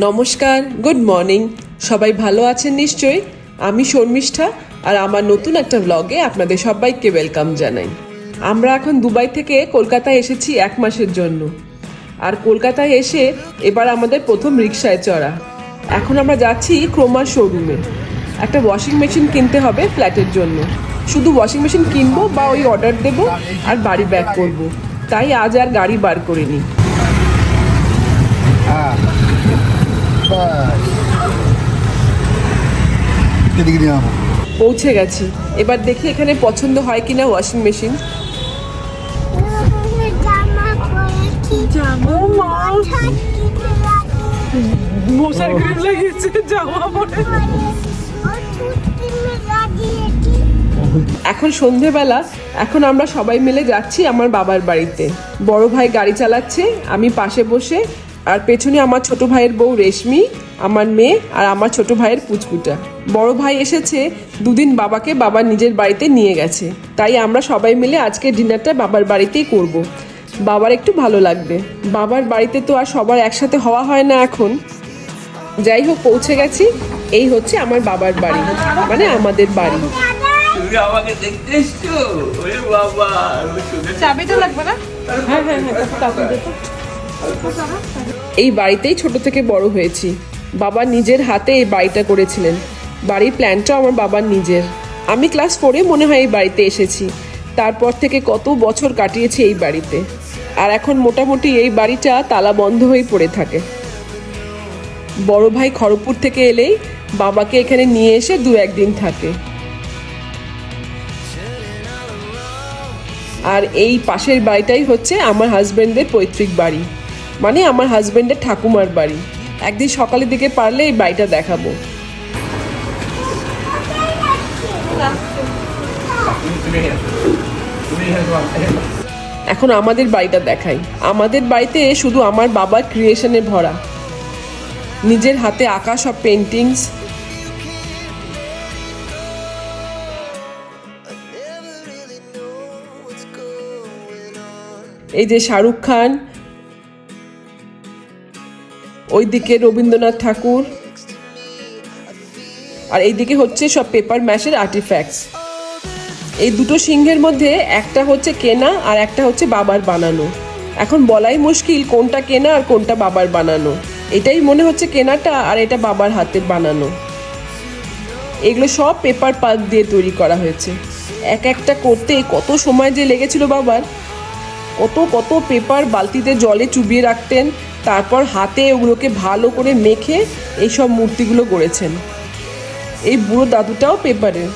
নমস্কার good morning সবাই ভালো আছেন নিশ্চয়ই? আমি শর্মিষ্ঠা, আর আমার নতুন একটা ব্লগে আপনাদের সবাইকে ওয়েলকাম জানাই। আমরা এখন দুবাই থেকে কলকাতায় এসেছি এক মাসের জন্য। আর কলকাতায় এসে এবার আমাদের প্রথম রিক্সায় চড়া। এখন আমরা যাচ্ছি ক্রোমা শোরুমে একটা ওয়াশিং মেশিন কিনতে হবে ফ্ল্যাটের জন্য। শুধু ওয়াশিং মেশিন কিনবো বা ওই অর্ডার দেবো আর বাড়ি ব্যাক করব। তাই আজ আর গাড়ি বার করিনি হ্যাঁ বাস এদিকে নিয়ে যাব পৌঁছে গেছি। এবার দেখি এখানে পছন্দ হয় কিনা ওয়াশিং মেশিন মশার ক্রিম লাগিয়েছে জামা পরে। এখন সন্ধেবেলা এখন আমরা সবাই মিলে যাচ্ছি আমার বাবার বাড়িতে। বড় ভাই গাড়ি চালাচ্ছে আমি পাশে বসে আর পেছনে আমার ছোট ভাইয়ের বউ রেশমি আমার মেয়ে আর আমার ছোট ভাইয়ের পুচকুটা। বড় ভাই এসেছে দুদিন বাবাকে বাবার নিজের বাড়িতে নিয়ে গেছে। তাই আমরা সবাই মিলে আজকে ডিনারটা বাবার বাড়িতেই করব। বাবার একটু ভালো লাগবে। বাবার বাড়িতে তো আর সবার একসাথে হওয়া হয় না এখন। যাই হোক পৌঁছে গেছি। এই হচ্ছে আমার বাবার বাড়ি মানে আমাদের বাড়ি। তুমি আমাকে দেখতে এসছো? ওরে বাবা চাবিটা লাগবে না? হ্যাঁ হ্যাঁ হ্যাঁ। এই বাড়িতেই ছোট থেকে বড় হয়েছি। বাবা নিজের হাতে এই বাড়িটা করেছিলেন। বাড়ির প্ল্যানটাও আমার বাবার নিজের। আমি ক্লাস ফোরে মনে হয় এই বাড়িতে এসেছি। তারপর থেকে কত বছর কাটিয়েছি এই বাড়িতে। আর এখন মোটামুটি এই বাড়িটা তালা বন্ধ হয়ে পড়ে থাকে। বড় ভাই খড়গপুর থেকে এলেই বাবাকে এখানে নিয়ে এসে দু একদিন থাকে। আর এই পাশের বাড়িটাই হচ্ছে আমার হাজবেন্ডের পৈতৃক বাড়ি। মানে আমার হাজবেন্ডের ঠাকুমার বাড়ি। একদিন সকালের দিকে পারলে এই বাড়িটা দেখাবো। এখন আমাদের বাড়িটা দেখাই। আমাদের বাড়িতে শুধু আমার বাবার ক্রিয়েশনে ভরা। নিজের হাতে আঁকা সব পেন্টিংস এই যে শাহরুখ খান ওইদিকে রবীন্দ্রনাথ ঠাকুর। আর এইদিকে হচ্ছে সব পেপার ম্যাশের আর্টিফ্যাক্টস এই দুটো সিংহের মধ্যে একটা হচ্ছে কেনা আর একটা হচ্ছে বাবার বানানো। এখন বলাই মুশকিল কোনটা কেনা আর কোনটা বাবার বানানো। এটাই মনে হচ্ছে কেনাটা আর এটা বাবার হাতের বানানো। এগুলো সব পেপার পাল্প দিয়ে তৈরি করা হয়েছে। এক একটা করতে কত সময় যে লেগেছিল বাবার। কত কত পেপার বালতিতে জলে চুবিয়ে রাখতেন। তারপর হাতে ওগুলোকে ভালো করে মেখে এই সব মূর্তিগুলো গড়েছেন। এই বুড়ো দাদুটাও পেপারের।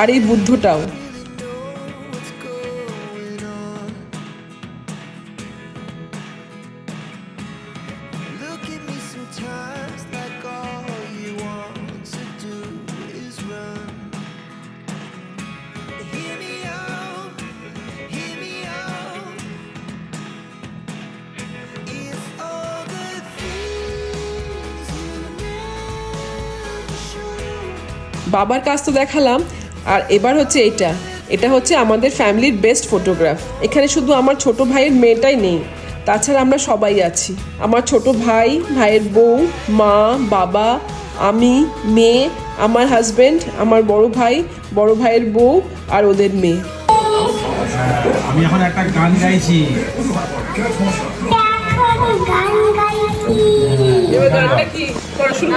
আর এই বুদ্ধটাও। বাবার কাজ তো দেখালাম আর এবার হচ্ছে এটা এটা হচ্ছে আমাদের ফ্যামিলির বেস্ট ফটোগ্রাফ। এখানে শুধু আমার ছোট ভাইয়ের মেয়েটাই নেই তাছাড়া আমরা সবাই আছি। আমার ছোট ভাই ভাইয়ের বউ মা বাবা আমি মেয়ে আমার হাজব্যান্ড আমার বড় ভাই বড় ভাইয়ের বউ আর ওদের মেয়ে। আমি এখন একটা গান গাইছি। গান গাইছি এবার গানটা কি? করো। শুরু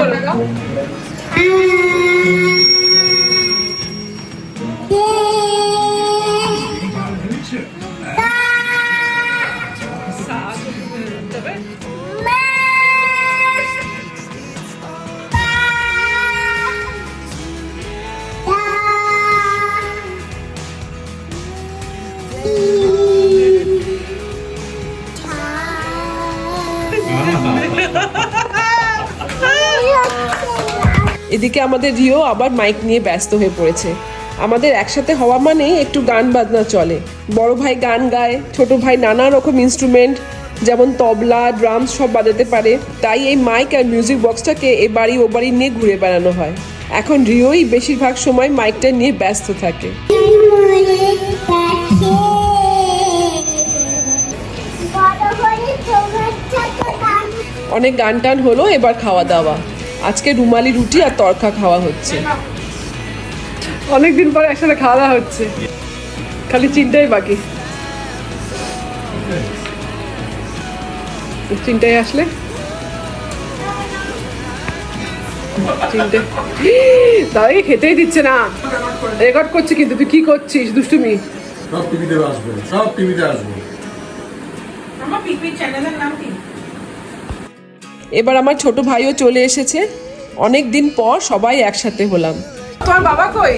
করো এদিকে আমাদের রিও আবার মাইক নিয়ে ব্যস্ত হয়ে পড়েছে। আমাদের একসাথে হওয়া মানেই একটু গান বাজনা চলে। বড় ভাই গান গায়, ছোট ভাই নানা রকম ইনস্ট্রুমেন্ট যেমন তবলা ড্রামস সব বাজাতে পারে। তাই এই মাইক আর মিউজিক বক্সটাকে এ বাড়ি ও বাড়ি নিয়ে ঘুরে বেড়ানো হয়। এখন রিওই বেশিরভাগ সময় মাইকটা নিয়ে ব্যস্ত থাকে। অনেক গান টান হলো, এবার খাওয়া দাওয়া আজকে রুমালি রুটি আর তরকা খাওয়া হচ্ছে। অনেকদিন পরে একসাথে খাওয়া দাওয়া হচ্ছে। খালি চিন্তাই বাকি। চিন্তায় আসলে? চিন্তা দাদাকে খেতেই দিচ্ছে না। রেকর্ড করছে কিন্তু তুই কি করছিস দুষ্টুমি? সব টিভিতে আসবে সব টিভিতে আসবে। এবার আমার ছোট ভাইও চলে এসেছে। অনেক দিন পর সবাই একসাথে হলাম। তোমার বাবা কই?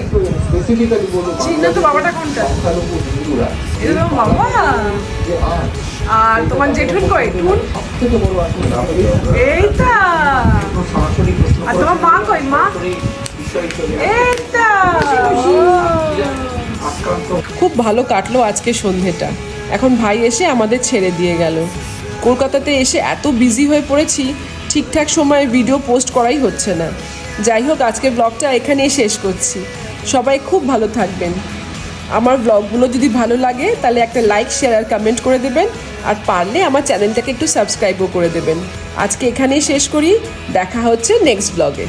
চিন্তা তো বাবাটা কোনটা? এটা তোমার বাবা। আর তোমার জেঠুন কই? টুন? এইটা। আর তোমার মা কই? মা? এইটা। খুব ভালো কাটলো আজকে সন্ধেটা। এখন ভাই এসে আমাদের ছেড়ে দিয়ে গেল। কলকাতাতে এসে এত বিজি হয়ে পড়েছি, ঠিকঠাক সময়ে ভিডিও পোস্ট করাই হচ্ছে না। যাই হোক, আজকে ব্লগটা এখানেই শেষ করছি। সবাই খুব ভালো থাকবেন। আমার ব্লগগুলো যদি ভালো লাগে, তাহলে একটা লাইক শেয়ার আর কমেন্ট করে দেবেন। আর পারলে আমার চ্যানেলটাকে একটু সাবস্ক্রাইবও করে দেবেন। আজকে এখানেই শেষ করি। দেখা হচ্ছে নেক্সট ব্লগে